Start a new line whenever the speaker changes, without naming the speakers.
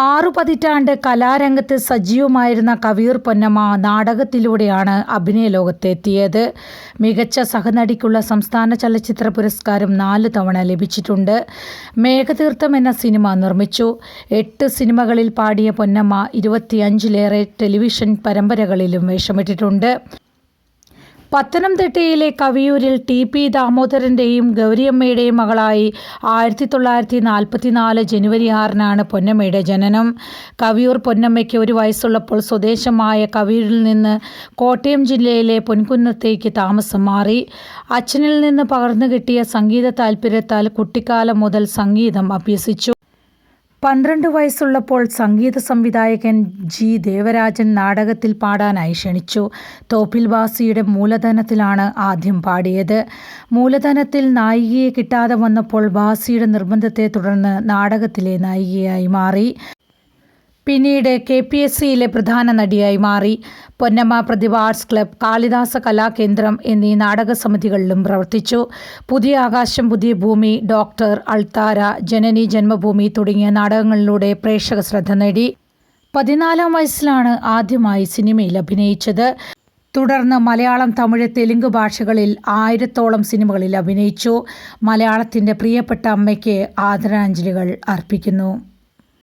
ആറു പതിറ്റാണ്ട് കലാരംഗത്ത് സജീവമായിരുന്ന കവിയൂർ പൊന്നമ്മ നാടകത്തിലൂടെയാണ് അഭിനയ ലോകത്തെത്തിയത്. മികച്ച സഹനടിക്കുള്ള സംസ്ഥാന ചലച്ചിത്ര പുരസ്കാരം നാല് തവണ ലഭിച്ചിട്ടുണ്ട്. മേഘതീർത്ഥം എന്ന സിനിമ നിർമ്മിച്ചു. എട്ട് സിനിമകളിൽ പാടിയ പൊന്നമ്മ ഇരുപത്തിയഞ്ചിലേറെ ടെലിവിഷൻ പരമ്പരകളിലും വേഷമിട്ടിട്ടുണ്ട്. പത്തനംതിട്ടയിലെ കവിയൂരിൽ ടി പി ദാമോദരന്റെയും ഗൗരിയമ്മയുടെയും മകളായി ആയിരത്തി തൊള്ളായിരത്തി നാൽപ്പത്തിനാല് ജനുവരി ആറിനാണ് പൊന്നമ്മയുടെ ജനനം. കവിയൂർ പൊന്നമ്മയ്ക്ക് ഒരു വയസ്സുള്ളപ്പോൾ സ്വദേശമായ കവിയൂരിൽ നിന്ന് കോട്ടയം ജില്ലയിലെ പൊൻകുന്നത്തേക്ക് താമസം മാറി. അച്ഛനിൽ നിന്ന് പകർന്നു കിട്ടിയ സംഗീത താൽപ്പര്യത്താൽ കുട്ടിക്കാലം മുതൽ സംഗീതം അഭ്യസിച്ചു. പന്ത്രണ്ട് വയസ്സുള്ളപ്പോൾ സംഗീത സംവിധായകൻ ജി ദേവരാജൻ നാടകത്തിൽ പാടാനായി ക്ഷണിച്ചു. തോപ്പിൽ വാസിയുടെ മൂലധനത്തിലാണ് ആദ്യം പാടിയത്. മൂലധനത്തിൽ നായികയെ കിട്ടാതെ വന്നപ്പോൾ വാസിയുടെ നിർബന്ധത്തെ തുടർന്ന് നാടകത്തിലെ നായികയായി മാറി. പിന്നീട് കെ പി എസ് സിയിലെ പ്രധാന നടിയായി മാറി. പൊന്നമ്മ പ്രതിഭ ആർട്സ് ക്ലബ് കാളിദാസ കലാകേന്ദ്രം എന്നീ നാടക സമിതികളിലും പ്രവർത്തിച്ചു. പുതിയ ആകാശം പുതിയ ഭൂമി ഡോക്ടർ അൾത്താര ജനനി ജന്മഭൂമി തുടങ്ങിയ നാടകങ്ങളിലൂടെ പ്രേക്ഷക ശ്രദ്ധ നേടി. പതിനാലാം വയസ്സിലാണ് ആദ്യമായി സിനിമയിൽ അഭിനയിച്ചത്. തുടർന്ന് മലയാളം തമിഴ് തെലുങ്ക് ഭാഷകളിൽ ആയിരത്തോളം സിനിമകളിൽ അഭിനയിച്ചു. മലയാളത്തിന്റെ പ്രിയപ്പെട്ട അമ്മയ്ക്ക് ആദരാഞ്ജലികൾ അർപ്പിക്കുന്നു.